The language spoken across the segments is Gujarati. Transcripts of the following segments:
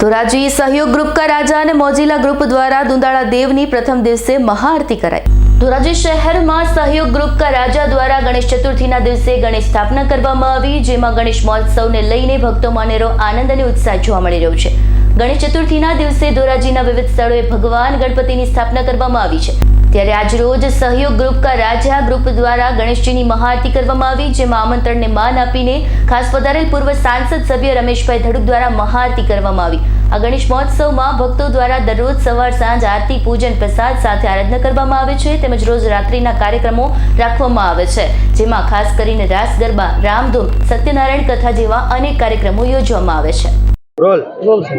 ધોરાજી સહયોગ ગ્રુપ રાજા અને મોજીલા ગ્રુપ દ્વારા દુંદાળા દેવની પ્રથમ દિવસે મહાઆરતી કરાઈ. ધોરાજી શહેરમાં સહયોગ ગ્રુપ રાજા દ્વારા ગણેશ ચતુર્થીના દિવસે ગણેશ સ્થાપના કરવામાં આવી, જેમાં ગણેશ મહોત્સવને લઈને ભક્તો માનેરો આનંદ અને ઉત્સાહ જોવા મળી રહ્યો છે. ગણેશ ચતુર્થીના દિવસે ધોરાજીના વિવિધ સ્થળોએ ભગવાન ગણપતિની સ્થાપના કરવામાં આવી છે. ત્યારે આજરોજ સહયોગ ગ્રુપ કા રાજા ગ્રુપ દ્વારા ગણેશજીની મહાઆરતી કરવામાં આવી જેમાં આમંત્રણને માન આપીને ખાસ પધારેલ પૂર્વ સાંસદ સભ્ય રમેશભાઈ ધડુક દ્વારા મહાઆરતી કરવામાં આવી. આ ગણેશ મહોત્સવમાં ભક્તો દ્વારા દરરોજ સવાર સાંજ આરતી પૂજન પ્રસાદ સાથે આરાધના કરવામાં આવે છે તેમજ રોજ રાત્રિના કાર્યક્રમો રાખવામાં આવે છે જેમાં ખાસ કરીને રાસ ગરબા રામધૂન સત્યનારાયણ કથા જેવા અનેક કાર્યક્રમો યોજવામાં આવે છે. રોલ. રોલ છે.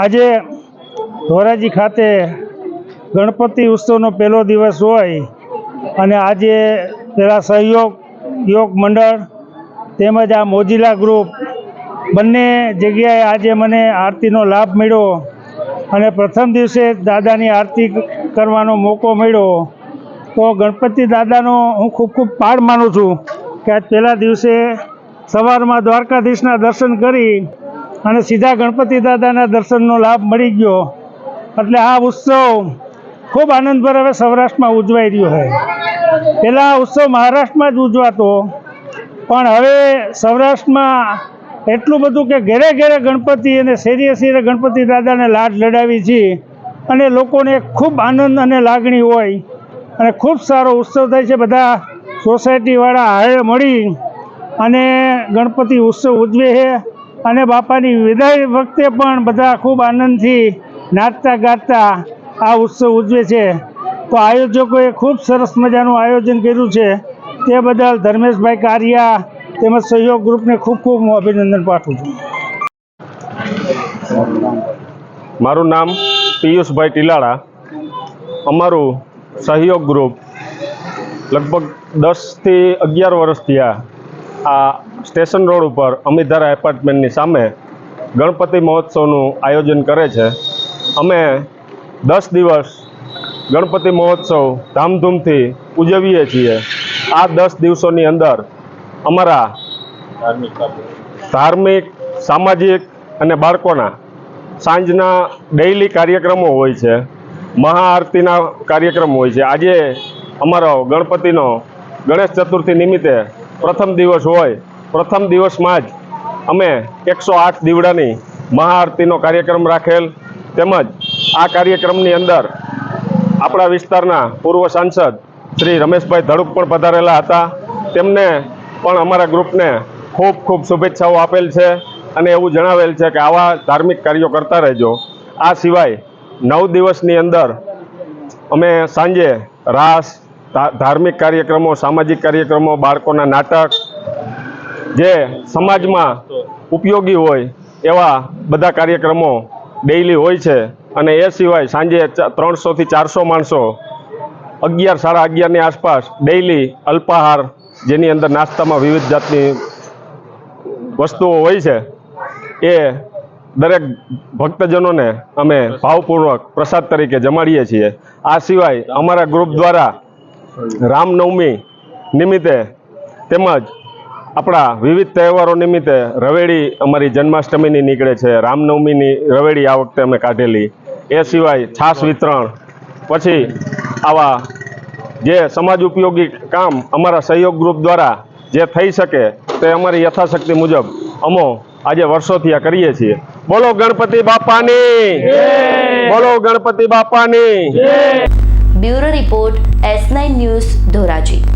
આજે ધોરાજી ખાતે ગણપતિ ઉત્સવનો પહેલો દિવસ હોય અને આજે પેલા સહયોગ, યોગ મંડળ તેમજ આ મોજીલા ગ્રુપ બંને જગ્યાએ આજે મને આરતીનો લાભ મળ્યો અને પ્રથમ દિવસે દાદાની આરતી કરવાનો મોકો મળ્યો. તો ગણપતિ દાદાનો હું ખૂબ ખૂબ પાડ માનું છું કે આજ પહેલા દિવસે સવારમાં દ્વારકાધીશના દર્શન કરી અને સીધા ગણપતિ દાદાના દર્શનનો લાભ મળી ગયો. એટલે આ ઉત્સવ ખૂબ આનંદભર હવે સૌરાષ્ટ્રમાં ઉજવાઈ રહ્યો છે પહેલાં ઉત્સવ મહારાષ્ટ્રમાં જ ઉજવાતો, પણ હવે સૌરાષ્ટ્રમાં એટલું બધું કે ઘેરે ઘેરે ગણપતિ અને શેરીએ શેરે ગણપતિ દાદાને લાડ લડાવી છે અને લોકોને ખૂબ આનંદ અને લાગણી હોય અને ખૂબ સારો ઉત્સવ થાય છે. બધા સોસાયટીવાળા હાળે મળી અને ગણપતિ ઉત્સવ ઉજવે છે અને બાપાની વિદાય વખતે પણ બધા ખૂબ આનંદથી નાચતા ગાતા આ ઉત્સવ ઉજવે છે. તો આયોજકોએ ખૂબ સરસ મજાનું આયોજન કર્યું છે. તે બદલ ધર્મેશભાઈ કારિયા તેમજ સહયોગ ગ્રુપને ખૂબ ખૂબ હું અભિનંદન પાઠવું છું. મારું નામ પિયુષભાઈ ટીલાળા. અમારું સહયોગ ગ્રુપ લગભગ દસથી અગિયાર વર્ષ થયા આ સ્ટેશન રોડ ઉપર અમિધારા એપાર્ટમેન્ટની સામે ગણપતિ મહોત્સવનું આયોજન કરે છે. અમે દસ દિવસ ગણપતિ મહોત્સવ ધામધૂમથી ઉજવીએ છીએ. આ દસ દિવસોની અંદર અમારા ધાર્મિક, સામાજિક અને બાળકોના સાંજના ડેઇલી કાર્યક્રમો હોય છે. મહાઆરતીના કાર્યક્રમ હોય છે. આજે અમારો ગણપતિનો ગણેશ ચતુર્થી નિમિત્તે પ્રથમ દિવસ હોય. પ્રથમ દિવસમાં જ અમે એકસો આઠ દીવડાની મહાઆરતીનો કાર્યક્રમ રાખેલ. તેમજ આ કાર્યક્રમની અંદર આપણા વિસ્તારના પૂર્વ સાંસદ શ્રી રમેશભાઈ ધડુક પણ પધારેલા હતા. તેમને પણ અમારા ગ્રુપને ખૂબ ખૂબ શુભેચ્છાઓ આપેલ છે અને એવું જણાવેલ છે કે આવા ધાર્મિક કાર્યો કરતા રહેજો. આ સિવાય નવ દિવસની અંદર અમે સાંજે રાસ ધાર્મિક કાર્યક્રમો, સામાજિક કાર્યક્રમો, બાળકોના નાટક જે સમાજમાં ઉપયોગી હોય એવા બધા કાર્યક્રમો ડેઈલી હોય છે. અને એ સિવાય સાંજે ત્રણસોથી ચારસો માણસો અગિયાર, સાડા અગિયારની આસપાસ ડેઇલી અલ્પાહાર, જેની અંદર નાસ્તામાં વિવિધ જાતની વસ્તુઓ હોય છે, એ દરેક ભક્તજનોને અમે ભાવપૂર્વક પ્રસાદ તરીકે જમાડીએ છીએ. આ સિવાય અમારા ગ્રુપ દ્વારા રામનવમી નિમિત્તે તેમજ આપણા વિવિધ તહેવારો નિમિત્તે રવેડી અમારી જન્માષ્ટમીની નીકળે છે. રામનવમીની રવેડી આ વખતે અમે કાઢેલી. એ સિવાય છાશ વિતરણ પછી આવા જે સમાજ ઉપયોગી કામ અમારા સહયોગ ગ્રુપ દ્વારા જે થઈ શકે તે અમારી યથાશક્તિ મુજબ અમો આજે વર્ષોથી આ કરીએ છીએ. બોલો ગણપતિ બાપાની! બોલો ગણપતિ બાપાની! Bureau report S nine news Dhoraji.